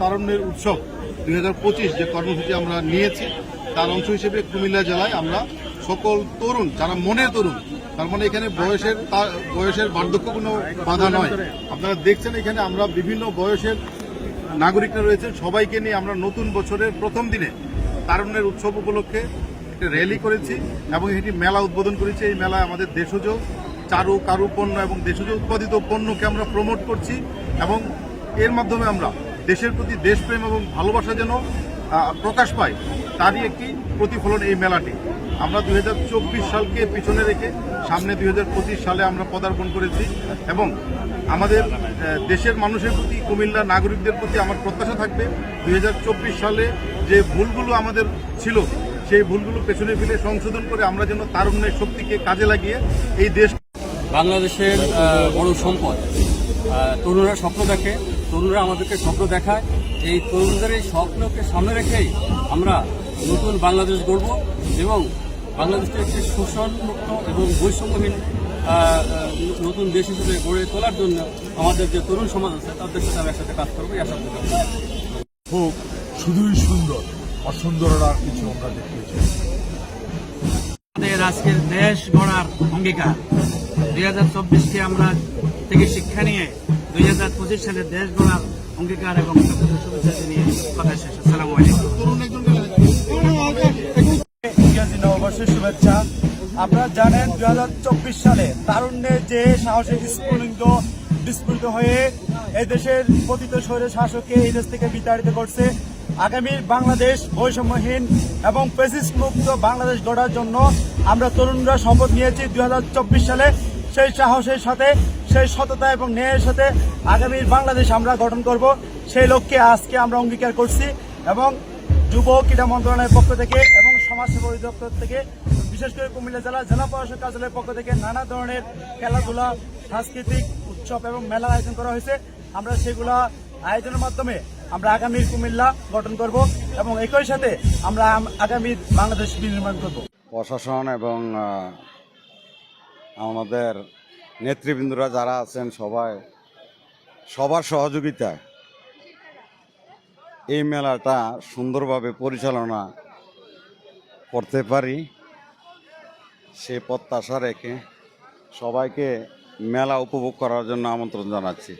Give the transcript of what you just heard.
তারুণ্যের উৎসব দুই হাজার পঁচিশ যে কর্মসূচি আমরা নিয়েছি, তার অংশ হিসেবে কুমিল্লা জেলায় আমরা সকল তরুণ, যারা মনের তরুণ, তার মানে এখানে বয়সের বয়সের বার্ধক্য কোনো বাধা নয়। আপনারা দেখছেন এখানে আমরা বিভিন্ন বয়সের নাগরিকরা রয়েছেন, সবাইকে নিয়ে আমরা নতুন বছরের প্রথম দিনে তারুণ্যের উৎসব উপলক্ষে একটা র্যালি করেছি এবং এটি মেলা উদ্বোধন করেছি। এই মেলায় আমাদের দেশজ, চারু কারু পণ্য এবং দেশজ উৎপাদিত পণ্যকে আমরা প্রমোট করছি এবং এর মাধ্যমে আমরা দেশের প্রতি দেশপ্রেম এবং ভালোবাসা যেন প্রকাশ পায়, তারই একটি প্রতিফলন এই মেলাটি। আমরা দু হাজার চব্বিশ সালকে পিছনে রেখে সামনে দুই হাজার পঁচিশ সালে আমরা পদার্পণ করেছি এবং আমাদের দেশের মানুষের প্রতি, কুমিল্লা নাগরিকদের প্রতি আমার প্রত্যাশা থাকবে। দু হাজার চব্বিশ সালে যে ভুলগুলো আমাদের ছিল, সেই ভুলগুলো পেছনে ফেলে সংশোধন করে আমরা যেন তার তারুণ্যের শক্তিকে কাজে লাগিয়ে এই দেশ বাংলাদেশের বড় সম্পদ। তরুণরা স্বপ্ন দেখে তরুণরা আমাদেরকে স্বপ্ন দেখায়। এই তরুণদের এই স্বপ্নকে সামনে রেখেই আমরা নতুন বাংলাদেশ গড়ব এবং বাংলাদেশকে একটি শোষণমুক্ত এবং বৈষম্যহীন নতুন দেশ হিসেবে গড়ে তোলার জন্য আমাদের যে তরুণ সমাজ আছে তাদের সাথে আমরা একসাথে কাজ করব এই আশা করি। খুব শুধুই সুন্দর অসুন্দর আর কিছু আমরা চাই। আমাদের আজকের দেশ গড়ার অঙ্গীকার। দুই হাজার চব্বিশকে আমরা থেকে শিক্ষা নিয়ে দুই হাজার পঁচিশ সালে দেশ গড়ার অঙ্গীকার এবং শুভেচ্ছা আপনারা জানেন হাজার চব্বিশ সালে তারুণ্যের যে স্ফুলিঙ্গ বিস্ফোরিত হয়ে এই দেশের পতিত শহরের শাসককে এই দেশ থেকে বিতাড়িত করছে আগামীর বাংলাদেশ বৈষম্যহীন এবং পেসিস মুক্ত বাংলাদেশ গড়ার জন্য আমরা তরুণরা শপথ নিয়েছি দুই হাজার চব্বিশ সালে। সেই সাহসের সাথে সেই সততা এবং ন্যায়ের সাথে আগামীর বাংলাদেশ আমরা গঠন করব। সেই লক্ষ্যে আজকে আমরা অঙ্গীকার করছি এবং যুব ক্রীড়া মন্ত্রণালয়ের পক্ষ থেকে এবং সমাজসেবা অধিদপ্তর থেকে, বিশেষ করে কুমিল্লা জেলা জেলা প্রশাসক কার্যালয়ের পক্ষ থেকে নানা ধরনের খেলাধুলা, সাংস্কৃতিক উৎসব এবং মেলার আয়োজন করা হয়েছে। আমরা সেগুলা আয়োজনের মাধ্যমে আমরা আগামীর কুমিল্লা গঠন করব এবং একই সাথে আমরা আম- আগামীর বাংলাদেশ বিনির্মাণ করব। প্রশাসন এবং আমাদের নেতৃবৃন্দরা যারা আছেন সবাই, সবার সহযোগিতায় এই মেলাটা সুন্দরভাবে পরিচালনা করতে পারি। সে প্রত্যাশা রেখে সবাইকে মেলা উপভোগ করার জন্য আমন্ত্রণ জানাচ্ছি।